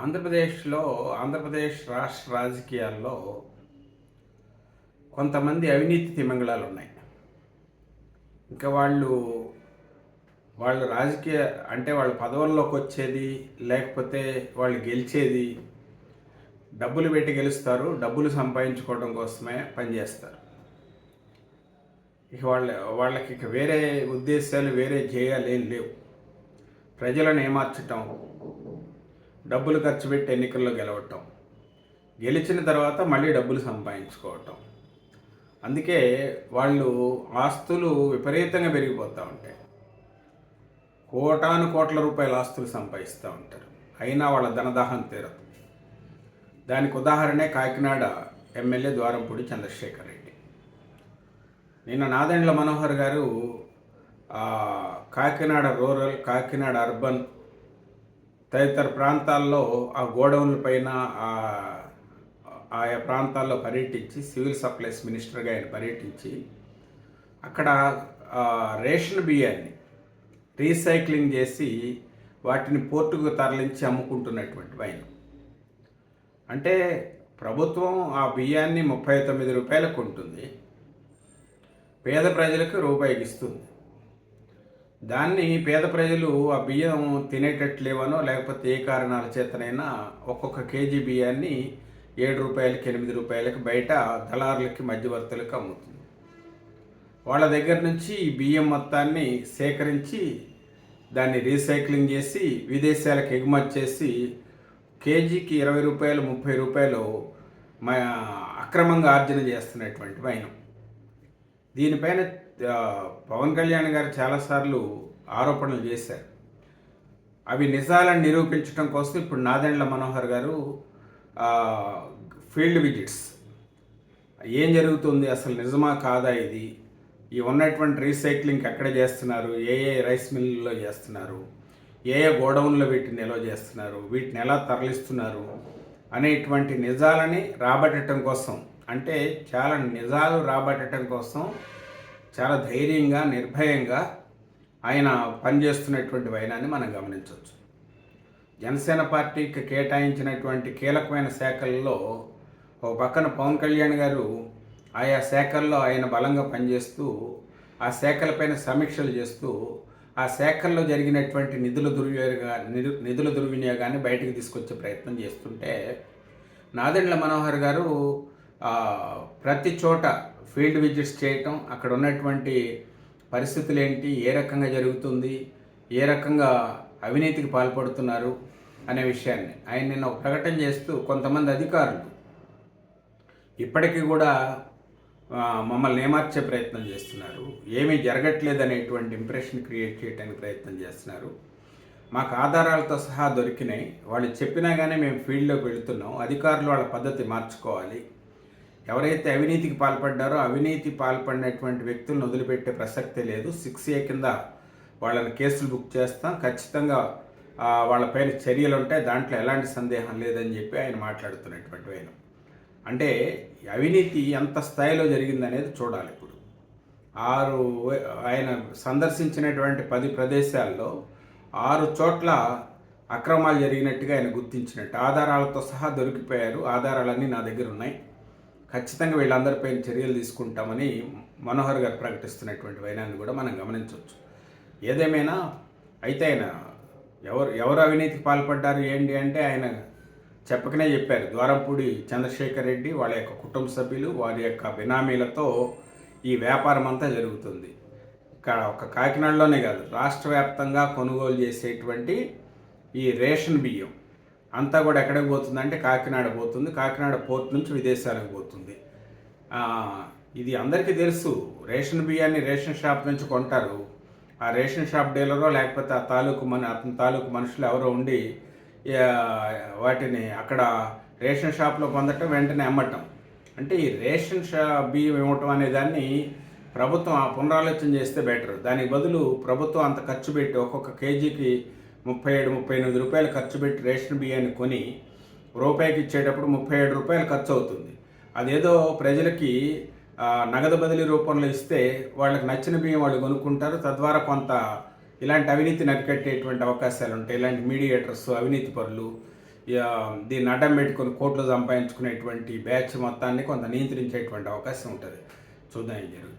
ఆంధ్రప్రదేశ్లో ఆంధ్రప్రదేశ్ రాష్ట్ర రాజకీయాల్లో కొంతమంది అవినీతి తిమంగళాలు ఉన్నాయి. ఇంకా వాళ్ళు వాళ్ళు రాజకీయ అంటే వాళ్ళు పదవుల్లోకి వచ్చేది లేకపోతే వాళ్ళు గెలిచేది డబ్బులు పెట్టి గెలుస్తారు డబ్బులు సంపాదించుకోవడం కోసమే పనిచేస్తారు. ఇక వాళ్ళ వాళ్ళకి ఇక వేరే ఉద్దేశాలు వేరే ధ్యేయాలు ఏం లేవు. ప్రజలను ఏమార్చటం డబ్బులు ఖర్చు పెట్టి ఎన్నికల్లో గెలవటం గెలిచిన తర్వాత మళ్ళీ డబ్బులు సంపాదించుకోవటం. అందుకే వాళ్ళు ఆస్తులు విపరీతంగా పెరిగిపోతూ ఉంటాయి. కోటాను కోట్ల రూపాయల ఆస్తులు సంపాదిస్తూ ఉంటారు. అయినా వాళ్ళ ధనదాహం తీరదు. దానికి ఉదాహరణే కాకినాడ ఎమ్మెల్యే ద్వారంపూడి చంద్రశేఖర్ రెడ్డి. నిన్న నాదెండ్ల మనోహర్ గారు కాకినాడ రూరల్ కాకినాడ అర్బన్ తదితర ప్రాంతాల్లో ఆ గోడౌన్ల పైన ఆయా ప్రాంతాల్లో పర్యటించి సివిల్ సప్లైస్ మినిస్టర్గా ఆయన పర్యటించి అక్కడ రేషన్ బియ్యాన్ని రీసైక్లింగ్ చేసి వాటిని పోర్టుకు తరలించి అమ్ముకుంటున్నటువంటి వైన్. అంటే ప్రభుత్వం ఆ బియ్యాన్ని ముప్పై తొమ్మిది రూపాయలకు ఉంటుంది పేద ప్రజలకు రూపాయికి ఇస్తుంది. దాన్ని పేద ప్రజలు ఆ బియ్యం తినేటట్లేవనో లేకపోతే ఏ కారణాల చేతనైనా ఒక్కొక్క కేజీ బియ్యాన్ని ఏడు రూపాయలకి ఎనిమిది రూపాయలకి బయట దళారులకి మధ్యవర్తులకు అమ్ముతుంది. వాళ్ళ దగ్గర నుంచి ఈ బియ్యం మొత్తాన్ని సేకరించి దాన్ని రీసైక్లింగ్ చేసి విదేశాలకు ఎగుమతి చేసి కేజీకి ఇరవై రూపాయలు ముప్పై రూపాయలు మా అక్రమంగా ఆర్జన చేస్తున్నటువంటి వైనం. దీనిపైన పవన్ కళ్యాణ్ గారు చాలాసార్లు ఆరోపణలు చేశారు. అవి నిజాలను నిరూపించడం కోసం ఇప్పుడు నాదెండ్ల మనోహర్ గారు ఫీల్డ్ విజిట్స్. ఏం జరుగుతుంది అసలు నిజమా కాదా ఇది? ఈ ఉన్నటువంటి రీసైక్లింగ్ ఎక్కడ చేస్తున్నారు? ఏ ఏ రైస్ మిల్లుల్లో చేస్తున్నారు? ఏ ఏ గోడౌన్లో వీటిని నిల్వ చేస్తున్నారు? వీటిని ఎలా తరలిస్తున్నారు? అనేటువంటి నిజాలని రాబట్టడం కోసం అంటే చాలా నిజాలు రాబట్టడం కోసం చాలా ధైర్యంగా నిర్భయంగా ఆయన పనిచేస్తున్నటువంటి వైనాన్ని మనం గమనించవచ్చు. జనసేన పార్టీకి కేటాయించినటువంటి కీలకమైన శాఖల్లో ఓ పక్కన పవన్ కళ్యాణ్ గారు ఆయా శాఖల్లో ఆయన బలంగా పనిచేస్తూ ఆ శాఖలపైన సమీక్షలు చేస్తూ ఆ శాఖల్లో జరిగినటువంటి నిధుల దుర్వినియోగ నిధుల దుర్వినియోగాన్ని బయటకు తీసుకొచ్చే ప్రయత్నం చేస్తుంటే నాదెండ్ల మనోహర్ గారు ప్రతి చోట ఫీల్డ్ విజిట్స్ చేయటం అక్కడ ఉన్నటువంటి పరిస్థితులు ఏంటి ఏ రకంగా జరుగుతుంది ఏ రకంగా అవినీతికి పాల్పడుతున్నారు అనే విషయాన్ని ఆయన నిన్న ఒక ప్రకటన చేస్తూ కొంతమంది అధికారులు ఇప్పటికీ కూడా మమ్మల్ని ఏమార్చే ప్రయత్నం చేస్తున్నారు ఏమీ జరగట్లేదు అనేటువంటి ఇంప్రెషన్ క్రియేట్ చేయడానికి ప్రయత్నం చేస్తున్నారు. మాకు ఆధారాలతో సహా దొరికినాయి. వాళ్ళు చెప్పినా కానీ మేము ఫీల్డ్లోకి వెళుతున్నాం. అధికారులు వాళ్ళ పద్ధతి మార్చుకోవాలి. ఎవరైతే అవినీతికి పాల్పడ్డారో అవినీతి పాల్పడినటువంటి వ్యక్తులను వదిలిపెట్టే ప్రసక్తే లేదు. సిక్స్ ఏ కింద వాళ్ళని కేసులు బుక్ చేస్తాం. ఖచ్చితంగా వాళ్ళపైన చర్యలు ఉంటాయి దాంట్లో ఎలాంటి సందేహం లేదని చెప్పి ఆయన మాట్లాడుతున్నటువంటి ఆయన. అంటే అవినీతి ఎంత స్థాయిలో జరిగిందనేది చూడాలి ఇప్పుడు. ఆరు ఆయన సందర్శించినటువంటి పది ప్రదేశాల్లో ఆరు చోట్ల అక్రమాలు జరిగినట్టుగా ఆయన గుర్తించినట్టు. ఆధారాలతో సహా దొరికిపోయారు. ఆధారాలన్నీ నా దగ్గర ఉన్నాయి. ఖచ్చితంగా వీళ్ళందరిపైన చర్యలు తీసుకుంటామని మనోహర్ గారు ప్రకటిస్తున్నటువంటి వైనాన్ని కూడా మనం గమనించవచ్చు. ఏదేమైనా అయితే ఆయన ఎవరు ఎవరు అవినీతికి పాల్పడ్డారు ఏంటి అంటే ఆయన చెప్పకనే చెప్పారు. ద్వారంపూడి చంద్రశేఖర్ రెడ్డి వాళ్ళ యొక్క కుటుంబ సభ్యులు వారి యొక్క బినామీలతో ఈ వ్యాపారం అంతా జరుగుతుంది. ఇక్కడ ఒక కాకినాడలోనే కాదు రాష్ట్ర వ్యాప్తంగా కొనుగోలు చేసేటువంటి ఈ రేషన్ బియ్యం. అంతా కూడా ఎక్కడికి పోతుందంటే కాకినాడ పోతుంది. కాకినాడ పోర్ట్ నుంచి విదేశాలకు పోతుంది. ఇది అందరికీ తెలుసు. రేషన్ బియ్యాన్ని రేషన్ షాప్ నుంచి కొంటారు. ఆ రేషన్ షాప్ డీలరో లేకపోతే ఆ తాలూకు మన అతని తాలూకు మనుషులు ఎవరో ఉండి వాటిని అక్కడ రేషన్ షాప్లో పొందటం వెంటనే అమ్మటం. అంటే ఈ రేషన్ షా బియ్యం ఇవ్వటం అనే దాన్ని ప్రభుత్వం ఆ పునరాలోచన చేస్తే బెటర్. దానికి బదులు ప్రభుత్వం అంత ఖర్చు పెట్టి ఒక్కొక్క కేజీకి ముప్పై ఏడు ముప్పై ఎనిమిది రూపాయలు ఖర్చు పెట్టి రేషన్ బియ్యాన్ని కొని రూపాయికి ఇచ్చేటప్పుడు ముప్పై ఏడు రూపాయలు ఖర్చు అవుతుంది అదేదో ప్రజలకి నగదు బదిలీ రూపంలో ఇస్తే వాళ్ళకి నచ్చిన బియ్యం వాళ్ళు కొనుక్కుంటారు. తద్వారా కొంత ఇలాంటి అవినీతి నరికట్టేటువంటి అవకాశాలు ఉంటాయి. ఇలాంటి మీడియేటర్స్ అవినీతి పరులు ఇక దీన్ని అడ్డం పెట్టుకొని కోట్లు సంపాదించుకునేటువంటి బ్యాచ్ మొత్తాన్ని కొంత నియంత్రించేటువంటి అవకాశం ఉంటుంది. చూద్దాం ఏం జరుగుతుంది.